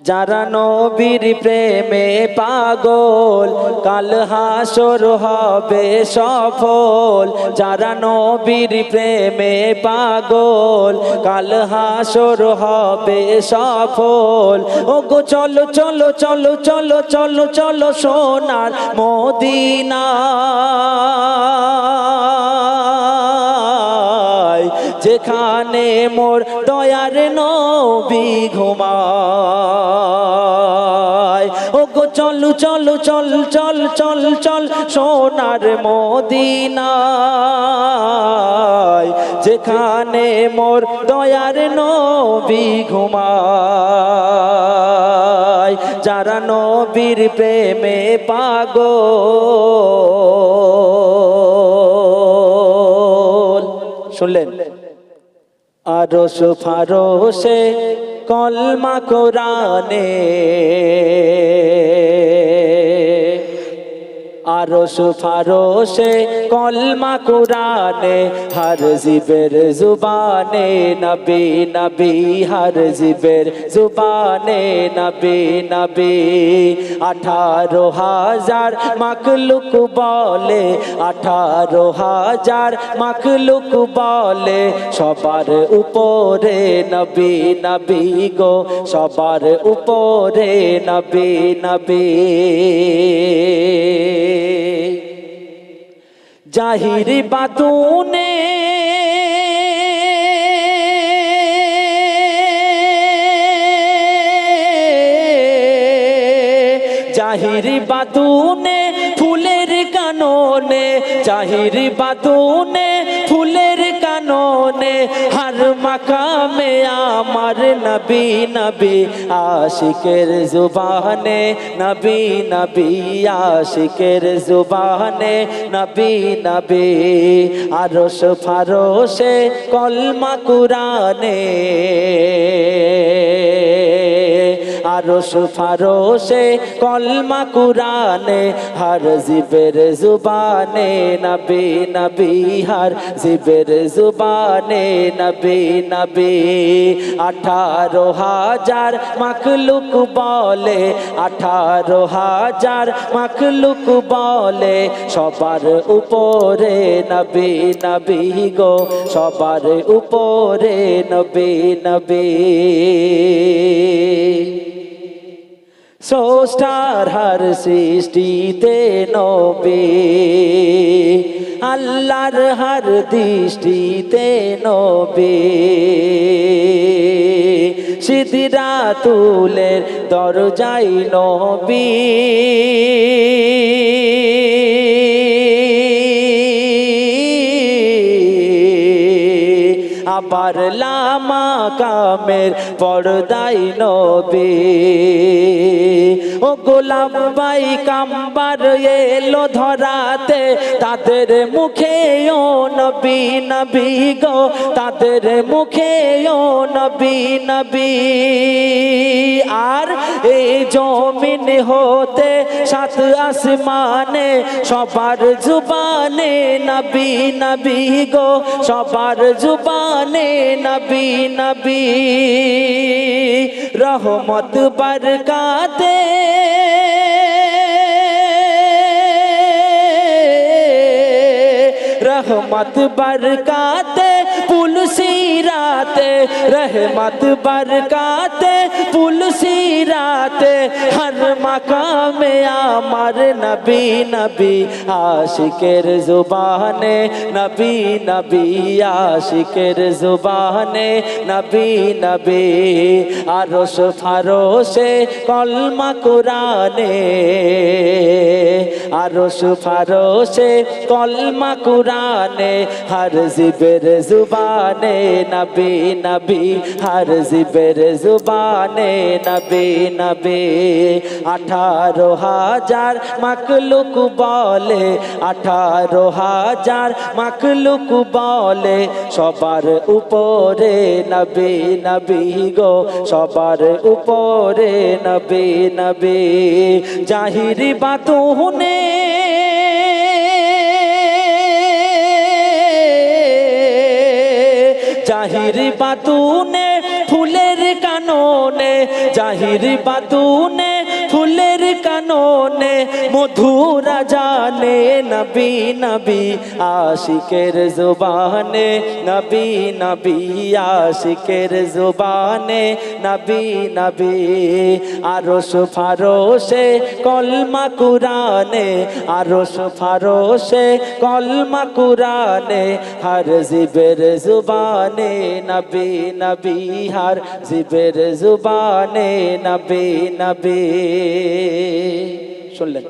যারা নবীর প্রেমে পাগল, কাল হাসর হবে সফল। যারা নবীর প্রেমে পাগল, কাল হাসর হবে সফল। ও গো চলো চলো চলো চলো চলো চলো সোনার মদিনা। যেখানে মোর দয়ার নবী গো চল চল চল চল চল চল সোনার মদিনায়। যেখানে মোর দয়ার নবী ঘুমায়। যারা নবীর প্রেমে পাগল। শুনলেন? আরস ফারসে কলমা কোরআনে আরস ফারসে কলমা কোরআনে, হর জিবের জুবানে নবী নবী, হর জিবের জুবানে নবী নবী। আঠারো হাজার মাকলুক বলে, আঠারো হাজার মাকলুক বলে, সবার উপরে নবী নবী গো, সবার উপরে নবী নবী। জাহির বাতুনে। জাহির বাতুনে ফুলের কাননে জাহির বাতুনে ফুলের কাননে হর মাকামে আমার নবী নবী আশিকের জুবানে, নবী নবী আশিকের জুবানে, নবী নবী আরশ ফারশে কলমা কুরানে আরশ ফারশে কলমা কুরানে হর জিবের জুবানে নবী নবী, হর জিবের জুবানে নবী নবী। আঠারো হাজার মখলুক বলে, আঠারো হাজার মখলুক বলে, সবার উপরে নবী নবী গো, সবার উপরে নবী নবী। সোস্টার হর সৃষ্টিতে নবে। আল্লাহর হর দৃষ্টিতে নবে। সিদিরা তুলের দরজাই নবী। আবার লামা কামের পর্দাই নবী। ও গোলাম বাই কাম্বার এলো ধরাতে, তাদের মুখে ও নবী নবী গো, তাদের মুখে ও নবী নবী। আর এই জমিন হতে সাত আসমানে, সবার জুবানে নবী নবী গো, সবার জুবানে নবী নবী। রহমত বরকাতে। রহমত বরকাতে, পুলসি রাতে, রহমত বরকাতে। পুলসি রাতে হর মাকামে আমার নবী নবী আশিকের জুবানে, নবী নবী আশিকের জুবানে, নবী নবী আরশ ফারশে কলমা কোরআনে, আরশ ফারশে কলমা কোরআনে, হর জিবের জুবানে, নবী নবী হর জিবের জুবানে নবী, নবে। আঠারো হাজার মাকলুক বলে, আঠারো হাজার মাকলুক বলে। সবার উপরে নবে, নবী গো, সবার উপরে নবে, নবী। জাহিরি বাতুনে জাহির বাতুনে কাননে জাহির বাতুনে ফুলের কাননে মধুরা জানে নবী নবী আশিকের জুবানে, নবী নবী আশিকের জুবানে, নবী নবী আরশ ফারোশে কলমা কুরানে আরশ ফারোশে কলমা কুরানে হর জিবের জুবানে, নবী নবী, হর জিবের জুবানে, নবী নবী শুনলেন